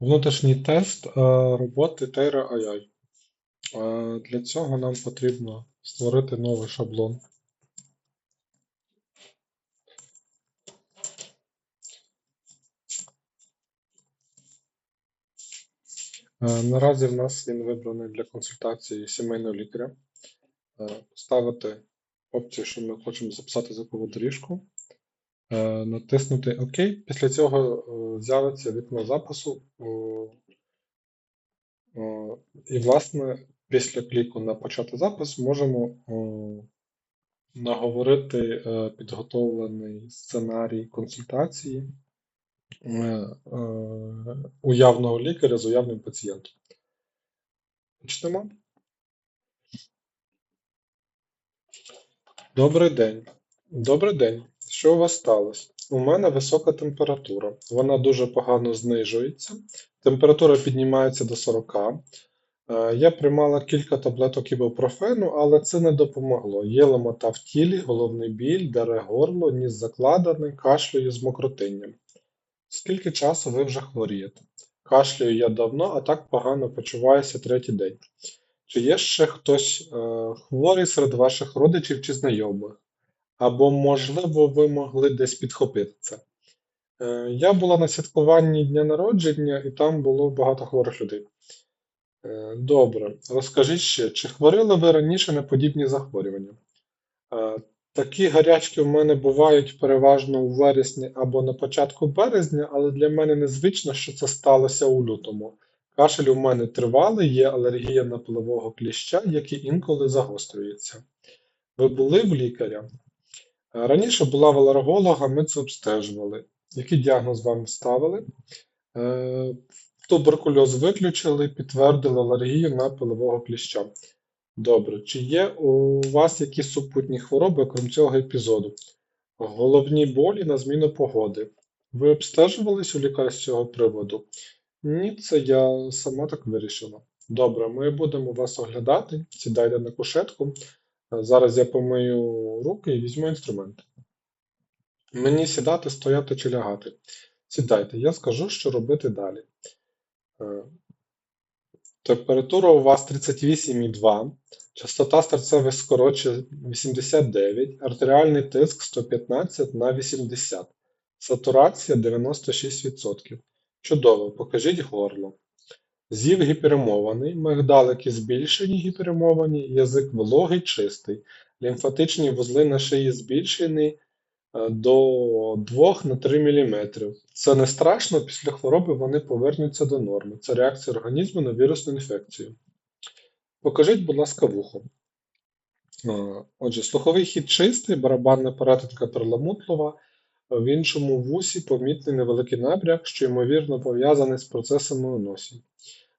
Внутрішній тест е, роботи Terra AI. Е, Для цього нам потрібно створити новий шаблон. Е, Наразі в нас він вибраний для консультації сімейного лікаря. Поставити опцію, що ми хочемо записати звукову доріжку. Е, Натиснути ОК. Після цього е, з'явиться вікно запису. О, І, власне, після кліку на почати запис можемо наговорити е, підготовлений сценарій консультації е, е, уявного лікаря з уявним пацієнтом. Почнемо. Добрий день. Добрий день. Що у вас сталося? У мене висока температура. Вона дуже погано знижується. Температура піднімається до 40. Е, Я приймала кілька таблеток ібупрофену, але це не допомогло. Є ломота в тілі, головний біль, дере горло, ніс закладений, кашлюю з мокротинням. Скільки часу ви вже хворієте? Кашлюю я давно, а так погано почуваюся третій день. Чи є ще хтось е, хворий серед ваших родичів чи знайомих? Або, можливо, ви могли десь підхопити це? Е, я була на святкуванні дня народження, і там було багато хворих людей. Е, Добре, розкажіть ще, чи хворіли ви раніше на подібні захворювання? Е, Такі гарячки в мене бувають переважно у вересні або на початку березня, але для мене незвично, що це сталося у лютому. Кашель у мене тривалий, є алергія на пилового кліща, який інколи загострюється. Ви були в лікаря? Е, Раніше була в алерголога, ми це обстежували. Який діагноз вам ставили? Е, Туберкульоз виключили, підтвердили алергію на пилового кліща. Добре. Чи є у вас якісь супутні хвороби, крім цього епізоду? Головні болі на зміну погоди. Ви обстежувались у лікаря з цього приводу? Ні, це я сама так вирішила. Добре, ми будемо вас оглядати. Сідайте на кушетку. Зараз я помию руки і візьму інструмент. Мені сідати, стояти чи лягати. Сідайте, я скажу, що робити далі. Е, Температура у вас 38,2, частота серцевих скорочень 89, артеріальний тиск 115 на 80, сатурація 96%. Чудово, покажіть горло. Зів гіперемований, мигдалики збільшені гіперемовані, язик вологий, чистий, лімфатичні вузли на шиї збільшені е, до 2 на 3 мм. Це не страшно, після хвороби вони повернуться до норми. Це реакція організму на вірусну інфекцію. Покажіть, будь ласка, вухо. Е, Отже, слуховий хід чистий, барабанна перетинка перламутлова, в іншому вусі помітний невеликий набряк, що ймовірно пов'язаний з процесами у носі.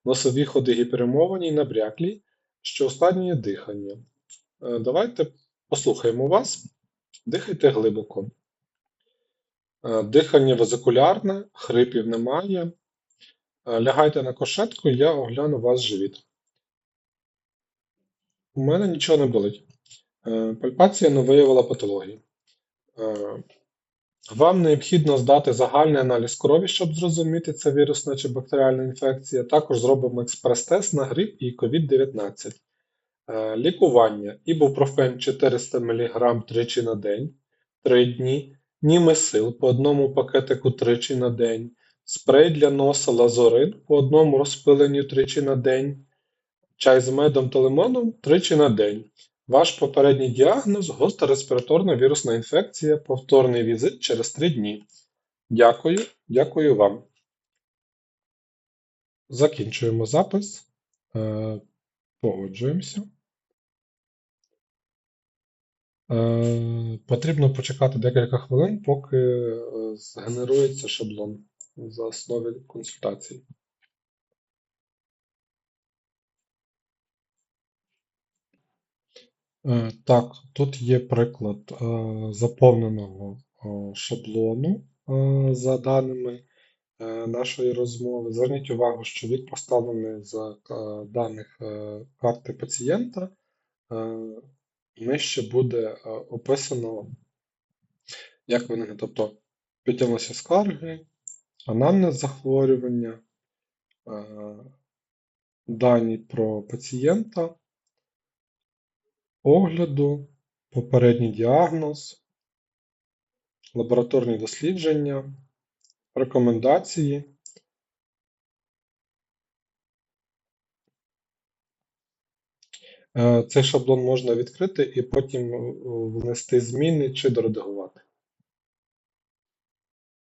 Носові ходи гіперемовані й набряклі, що ускладнює дихання. Е, Давайте послухаємо вас. Дихайте глибоко. Е, Дихання везикулярне, хрипів немає. Е, Лягайте на кошетку, я огляну ваш живіт. У мене нічого не болить. Пальпація не виявила патології. Вам необхідно здати загальний аналіз крові, щоб зрозуміти, це вірусна чи бактеріальна інфекція. Також зробимо експрес-тест на грип і COVID-19. Е, Лікування. Ібупрофен 400 мг тричі на день, 3 дні. Німесил по одному пакетику тричі на день. Спрей для носа лазорин по одному розпиленню тричі на день. Чай з медом та лимоном тричі на день. Ваш попередній діагноз гостра респіраторна вірусна інфекція, повторний візит через 3 дні. Дякую, дякую вам. Закінчуємо запис. Е, Погоджуємося. Е, Потрібно почекати декілька хвилин, поки е, згенерується шаблон за основі консультації. Так, тут є приклад е, заповненого е, шаблону е, за даними е, нашої розмови. Зверніть увагу, що він поставлений за е, даних е, карти пацієнта. Е, Нижче буде е, описано, як вони, тобто підтягнулися скарги, анамнез захворювання, е, дані про пацієнта, огляду, попередній діагноз, лабораторні дослідження, рекомендації. Е, Цей шаблон можна відкрити і потім е, внести зміни чи доредагувати.